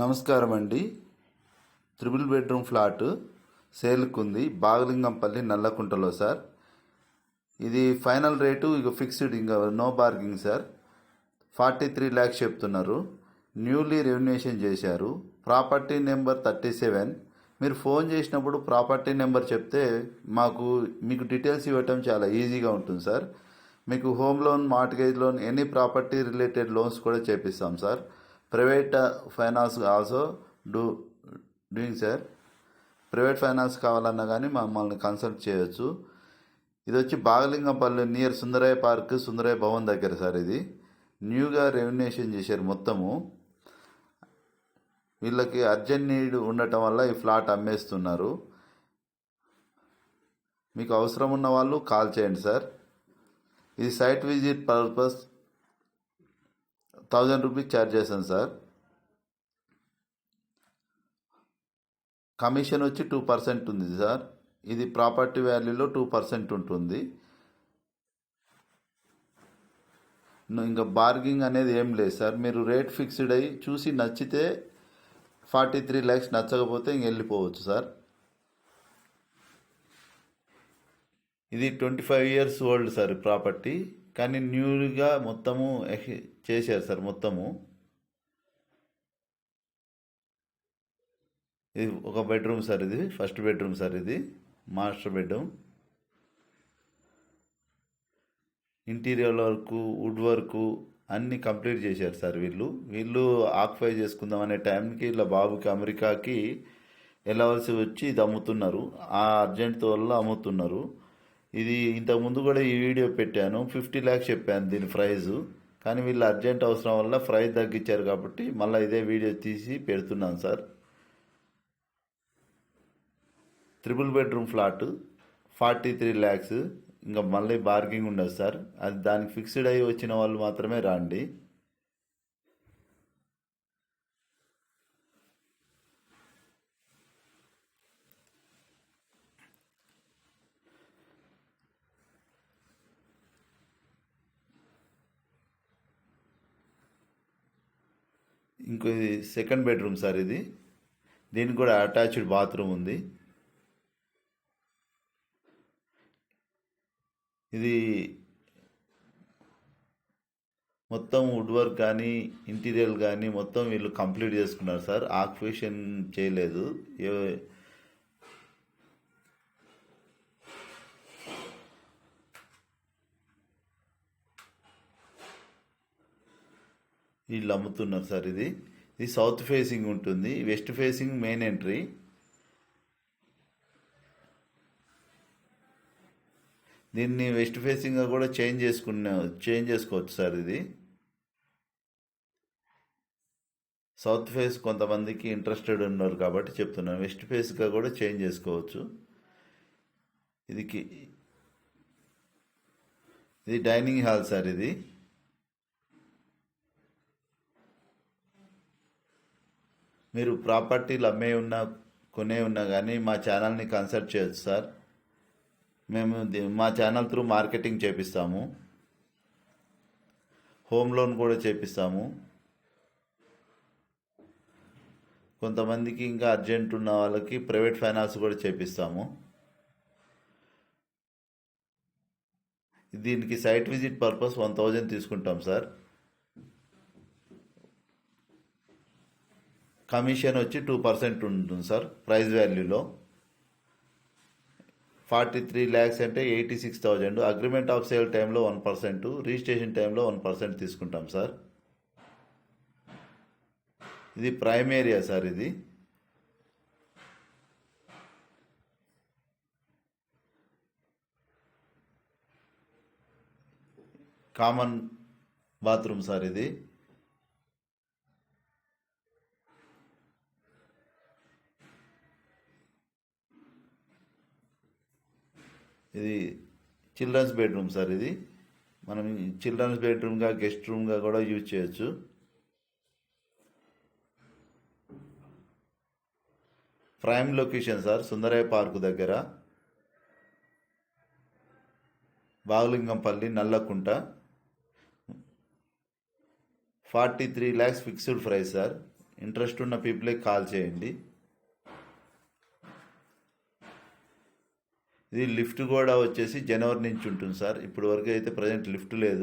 నమస్కారం అండి triple bedroom flat సేల్కుంది బాగలింగంపల్లి నల్లకుంటలో సార్. ఇది ఫైనల్ రేటు ఇక ఫిక్స్డ్ ఇంకా no bargaining sir. Forty three lakhs చెప్తున్నారు. న్యూలీ రెవెన్యూషన్ చేశారు. Property number thirty seven. మీరు ఫోన్ చేసినప్పుడు ప్రాపర్టీ నెంబర్ చెప్తే మాకు మీకు డీటెయిల్స్ ఇవ్వటం చాలా ఈజీగా ఉంటుంది సార్. మీకు home loan mortgage loan any property related loans కూడా చేపిస్తాం sir. Private finance also do doing sir private finance కావాలన్నా కానీ మమ్మల్ని కన్సల్ట్ చేయొచ్చు. ఇది వచ్చి బాగలింగంపల్లి నియర్ సుందరయ్య పార్క్ సుందరయ్య భవన్ దగ్గర సార్ ఇది. న్యూగా రెవెన్యూషన్ చేశారు మొత్తము. వీళ్ళకి అర్జెంట్ నీడ్ ఉండటం వల్ల ఈ ఫ్లాట్ అమ్మేస్తున్నారు. మీకు అవసరం ఉన్న వాళ్ళు కాల్ చేయండి సార్ ఇది site visit purpose thousand rupees charge చేశాను సార్ కమిషన్ వచ్చి టూ పర్సెంట్ ఉంది సార్ ఇది ప్రాపర్టీ వాల్యూలో టూ పర్సెంట్ ఉంటుంది. ఇంకా బార్గింగ్ అనేది ఏం లేదు సార్ మీరు రేట్ ఫిక్స్డ్ అయ్యి చూసి నచ్చితే ఫార్టీ త్రీ ల్యాక్స్ నచ్చకపోతే ఇంక వెళ్ళిపోవచ్చు సార్ ఇది twenty five years old sir property కానీ న్యూగా మొత్తము ఎహ్- చేశారు సార్ మొత్తము. ఇది ఒక బెడ్రూమ్ సార్ ఇది ఫస్ట్ బెడ్రూమ్ సార్ ఇది master bedroom. Interior work wood work అన్నీ కంప్లీట్ చేశారు సార్ వీళ్ళు. వీళ్ళు ఆక్యుపై చేసుకుందాం అనే టైంకి ఇలా బాబుకి అమెరికాకి వెళ్ళవలసి వచ్చి ఇది అమ్ముతున్నారు. ఆ అర్జెంట్తో వల్ల అమ్ముతున్నారు. ఇది ఇంతకు ముందు కూడా ఈ వీడియో పెట్టాను. ఫిఫ్టీ ల్యాక్స్ చెప్పాను దీని ప్రైజ్. కానీ వీళ్ళు అర్జెంట్ అవసరం వల్ల ప్రైజ్ తగ్గించారు కాబట్టి మళ్ళీ ఇదే వీడియో తీసి పెడుతున్నాను sir. Triple bedroom flat forty three lakhs ఇంకా మళ్ళీ బార్గింగ్ ఉండదు సార్. అది దానికి ఫిక్స్డ్ అయ్యి వచ్చిన వాళ్ళు మాత్రమే రండి. ఇంకో ఇది సెకండ్ బెడ్రూమ్ సార్ ఇది. దీనికి కూడా అటాచ్డ్ బాత్రూమ్ ఉంది. ఇది మొత్తం వుడ్ వర్క్ కానీ ఇంటీరియర్ కానీ మొత్తం వీళ్ళు కంప్లీట్ చేసుకున్నారు సార్. ఆక్యుపేషన్ చేయలేదు. వీళ్ళు అమ్ముతున్నారు సార్ ఇది. ఇది సౌత్ ఫేసింగ్ ఉంటుంది. వెస్ట్ ఫేసింగ్ మెయిన్ ఎంట్రీ దీన్ని వెస్ట్ ఫేసింగ్గా కూడా చేంజ్ చేసుకున్న చేంజ్ చేసుకోవచ్చు సార్ ఇది. సౌత్ ఫేస్ కొంతమందికి ఇంట్రెస్టెడ్ ఉన్నారు కాబట్టి చెప్తున్నాను. వెస్ట్ ఫేస్గా కూడా చేంజ్ చేసుకోవచ్చు. ఇదికి ఇది డైనింగ్ హాల్ సార్ ఇది. మీరు ప్రాపర్టీలు అమ్మే ఉన్నా కొనే ఉన్నా కానీ మా ఛానల్ని కన్సల్ట్ చేయొచ్చు సార్. మేము మా ఛానల్ త్రూ మార్కెటింగ్ చేపిస్తాము. హోమ్ లోన్ కూడా చేపిస్తాము. కొంతమందికి ఇంకా అర్జెంట్ ఉన్న వాళ్ళకి ప్రైవేట్ ఫైనాన్స్ కూడా చేపిస్తాము. దీనికి site visit purpose one thousand తీసుకుంటాం సార్. కమిషన్ వచ్చి టూ పర్సెంట్ ఉంటుంది సార్ ప్రైస్ వాల్యూలో. ఫార్టీ త్రీ ల్యాక్స్ అంటే eighty six thousand. Agreement of sale టైంలో వన్ పర్సెంట్ రిజిస్ట్రేషన్ టైంలో వన్ పర్సెంట్ తీసుకుంటాం సార్. ఇది ప్రైమ్ ఏరియా సార్ ఇది. కామన్ బాత్రూమ్ సార్ ఇది. ఇది చిల్డ్రన్స్ బెడ్రూమ్ సార్ ఇది. మనం చిల్డ్రన్స్ బెడ్రూమ్గా గెస్ట్ రూమ్గా కూడా యూజ్ చేయొచ్చు. Prime location sir Sundarayya park దగ్గర. Baghlingampally Nallakunta. Forty three lakhs fixed price sir interest ఉన్న పీపుల్కి కాల్ చేయండి. ఇది లిఫ్ట్ కూడా వచ్చేసి జనవరి నుంచి ఉంటుంది సార్. ఇప్పుడు వరకు అయితే ప్రజెంట్ లిఫ్ట్ లేదు.